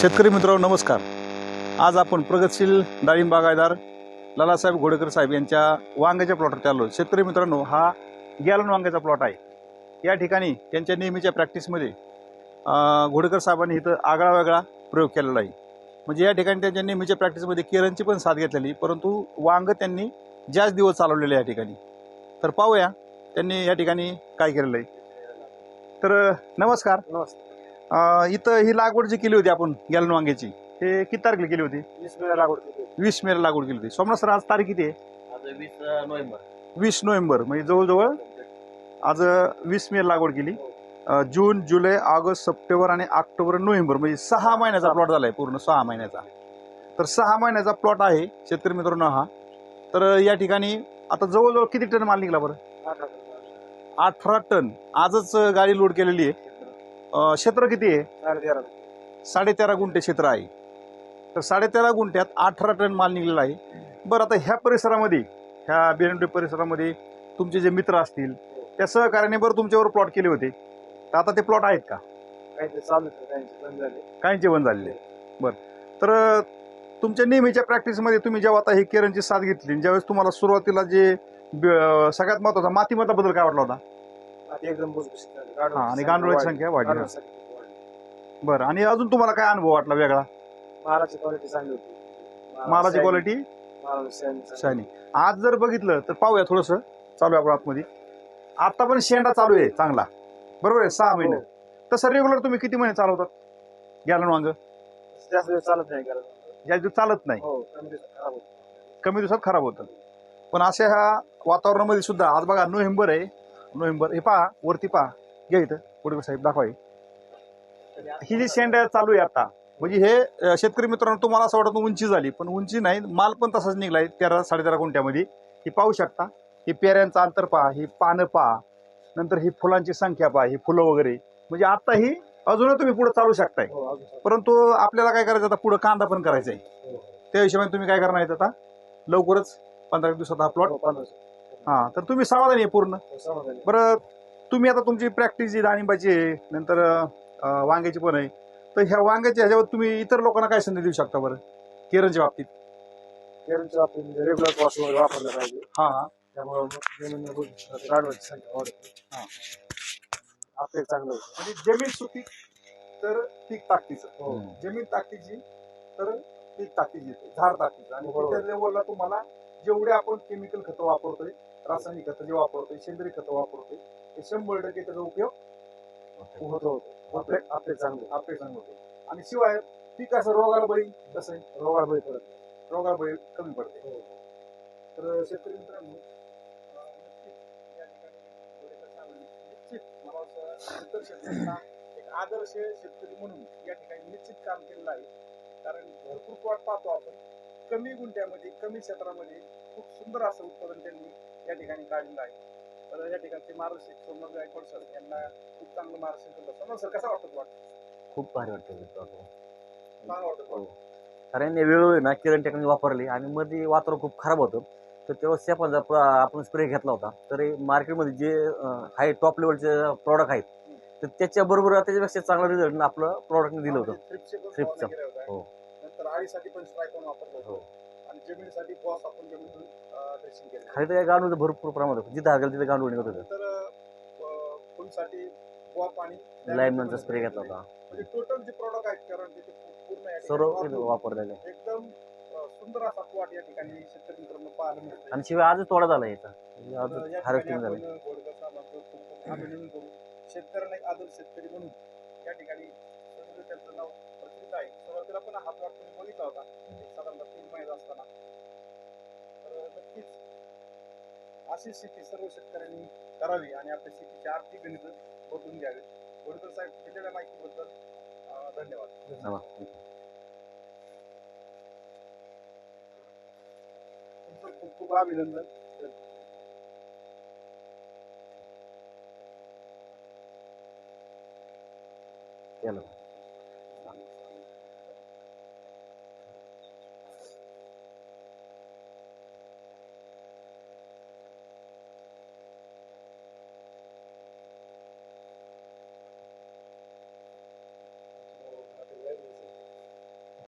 शेतकरी मित्रांनो नमस्कार. आज आपण प्रगतशील डाळिंब बागायदार लालासाहेब घोडेकर साहेब यांच्या वांग्याच्या प्लॉटवरती आलो शेतकरी मित्रांनो हा गॅलन वांग्याचा प्लॉट आहे. या ठिकाणी त्यांच्या नेहमीच्या प्रॅक्टिसमध्ये घोडेकर साहेबांनी इथं आगळा वेगळा प्रयोग केलेला आहे. म्हणजे या ठिकाणी त्यांच्या नेहमीच्या प्रॅक्टिसमध्ये केरनची पण साथ घेतलेली परंतु वांग त्यांनी जास्त दिवस चालवलेले आहे या ठिकाणी. तर पाहूया त्यांनी या ठिकाणी काय केलेलं आहे. तर नमस्कार. अं, इथं ही लागवड जी केली होती आपण गॅलन वांग्याची हे किती तारखेला केली होती? वीस वेळा लागवड केली वीस मेला लागवड केली होती. सोमनाथ सर आज तारीख किती आहे? वीस नोव्हेंबर. वीस नोव्हेंबर म्हणजे जवळजवळ आज वीस मे लागवड केली. अं, जून जुलै ऑगस्ट सप्टेंबर आणि ऑक्टोबर नोव्हेंबर म्हणजे सहा महिन्याचा प्लॉट झालाय पूर्ण सहा महिन्याचा. तर सहा महिन्याचा प्लॉट आहे शेतकरी मित्रांनो हा. तर या ठिकाणी आता जवळजवळ किती टन माल निघाला बरं? अठरा टन. आजच गाडी लोड केलेली आहे. अं, क्षेत्र किती आहे? साडे तेरा साडे तेरा गुंठे क्षेत्र आहे. तर साडे तेरा गुंठ्यात अठरा टन माल निघलेला आहे. बरं आता ह्या परिसरामध्ये ह्या बेरंडे परिसरामध्ये तुमचे जे मित्र असतील त्या सहकार्याने बरं तुमच्यावर प्लॉट केले होते. तर आता ते प्लॉट आहेत का? काही ते चालू होतं काहींचे बंद झाले. काहींचे बंद झालेले. बरं. तर तुमच्या नेहमीच्या प्रॅक्टिसमध्ये तुम्ही जेव्हा आता हे केरनची साथ घेतली ज्यावेळेस तुम्हाला सुरुवातीला जे ब- सगळ्यात महत्त्वाचा मातीमधला बदल काय वाटला होता? आता एकदम भुसभुशीत झाले हा, आणि गांडुळाची संख्या वाढली. गांडुळाची संख्या वाढली. बरं आणि अजून तुम्हाला काय अनुभव वाटला वेगळा? मालाची क्वालिटी चांगली होती. मालाची क्वालिटी शायनिंग शायनी आज जर बघितलं तर पाहूया थोडस. चालू आहे आपण आतमध्ये. आता पण शेंडा चालू आहे चांगला. बरोबर आहे? सहा महिने. तसं रेग्युलर तुम्ही किती महिने चालवतात? गॅलन वांग? जास्त दिवस चालत नाही कारण ज्या दिवस चालत नाही? हो कमी दिवसात खराब होतं. कमी दिवसात खराब होतं. पण अशा ह्या वातावरणामध्ये सुद्धा आज बघा नोव्हेंबर आहे. नोव्हेंबर हे पहा वरती पहा. घ्या इथं पुढे साहेब दाखवा हे. ही जी शेंड चालू आहे आता. म्हणजे हे शेतकरी मित्रांनो तुम्हाला असं वाटतं उंची झाली पण उंची नाही माल पण तसाच निघलाय तेरा साडेतेरा गुंठ्यामध्ये. ही पाहू शकता ही पेऱ्यांचं अंतर पहा ही पानं पहा. नंतर ही फुलांची संख्या पहा ही फुलं वगैरे. म्हणजे आता ही अजूनही तुम्ही पुढे चालू शकताय. हो. परंतु आपल्याला काय करायचं आता? पुढे कांदा पण करायचा आहे. हो. त्या हिशोबाने तुम्ही काय करणार आहेत आता? लवकरच पंधरा दिवसात हा प्लॉट हो, तर तुम्ही समाधानी आहे पूर्ण? हो, समाधानी. बरं तुम्ही आता तुमची प्रॅक्टिस जी डाळिंबाची आहे नंतर अं, वांग्याची पण आहे तर ह्या वांग्याच्या ह्याच्यावर तुम्ही इतर लोकांना काय संधी देऊ शकता बरं? केरनच्या बाबतीत. पेरूचं आपण म्हणजे रेग्युलर वॉश वगैरे वापरलं पाहिजे. हा. हा त्यामुळे संख्या वाढते. हा. एक चांगलं होतं म्हणजे जमीन सुपीक तर पीक ताकदीचं हो. जमीन ताकदीची तर पीक ताकदीची येते झाड ताकदीचं आणि बरोबर. त्या लेवलला तुम्हाला जेवढे आपण केमिकल खतं वापरतोय रासायनिक खतं जे वापरतोय सेंद्रिय खतं वापरतोय ते शंभर टक्के त्याचा उपयोग होतं होतं. आपले आपले चांगले. आपले चांगलं होते. आणि शिवाय पीक असं रोगाला बळी कसं? आहे रोगाला बळी पडत रोगाला बळी कमी पडते. हो. तर शेतकरी मित्रांनो निश्चित शेतकऱ्यांना एक आदर्श शेतकरी म्हणून या ठिकाणी निश्चित काम केलेलं आहे. कारण भरपूर प्लॉट पाहतो आपण. कमी गुंठ्यामध्ये कमी क्षेत्रामध्ये खूप सुंदर असं उत्पादन त्यांनी या ठिकाणी काढलेलं आहे तर या ठिकाणचे मार्गदर्शक सोमनाथ गायकवाड सर यांना खूप चांगलं मार्गदर्शन केलं सोमनाथ सर कसा वाटतो प्लॉट खूप भारी वाटतं. चांगला वाटतो plot? कारण वेळोवेळी ना किरण टेक्नॉलॉजी वापरली आणि मध्ये वातावरण खूप खराब होतं तर तेव्हा सेपांचा प- आपण स्प्रे घेतला होता तर मार्केटमध्ये जे हाय टॉप लेवलचे प्रॉडक्ट आहेत तर त्याच्या बरोबर त्याच्यापेक्षा चांगला रिझल्ट आपलं प्रॉडक्टने दिलं होतं म्हणजे थ्रिप्सचे पण. फवारणी केल्या होत्या. हो. नंतर आळीसाठी पण स्ट्रायकॉन वापरलं हो. होतं आणि जमिनीसाठी बॉस आपण जमिनीतून ड्रेसिंग केलं. खाली तर गांडूळ भरपूर प्रमाणात होतं. जिथं हागल तिथे गांडूळ निघत होतं. अं, फुलसाठी लाईमनचा स्प्रे घेतला होता. म्हणजे टोटल जे प्रॉडक्ट आहेत कारण तिथे पूर्ण या ठिकाणी सर्व वापरून वापरलेले एकदम अं, सुंदर असा प्लॉट या ठिकाणी शेतकरी मित्रांनो पाहायला आणि शिवाय आजच तोडा झाला याचा आज तर या हार्वेस्टिंग झालं आपण गोडकर साहेबांचं खूप खूप अभिनंदन करू शेतकऱ्यांना एक आदर्श शेतकरी म्हणून या ठिकाणी त्यांचं नाव प्रचलित आहे सुरुवातीला पण हा प्लॉट तुम्ही बघितला होता एक साधारणतः तीन महिन्याचा असताना तर नक्कीच अशी शेती सर्व शेतकऱ्यांनी करावी आणि आपल्या शेतीची आर्थिक गणित बदलून घ्यावी. गोडकर साहेब दिलेल्या माहितीबद्दल धन्यवाद. तुमचं खूप खूप अभिनंदन. केलं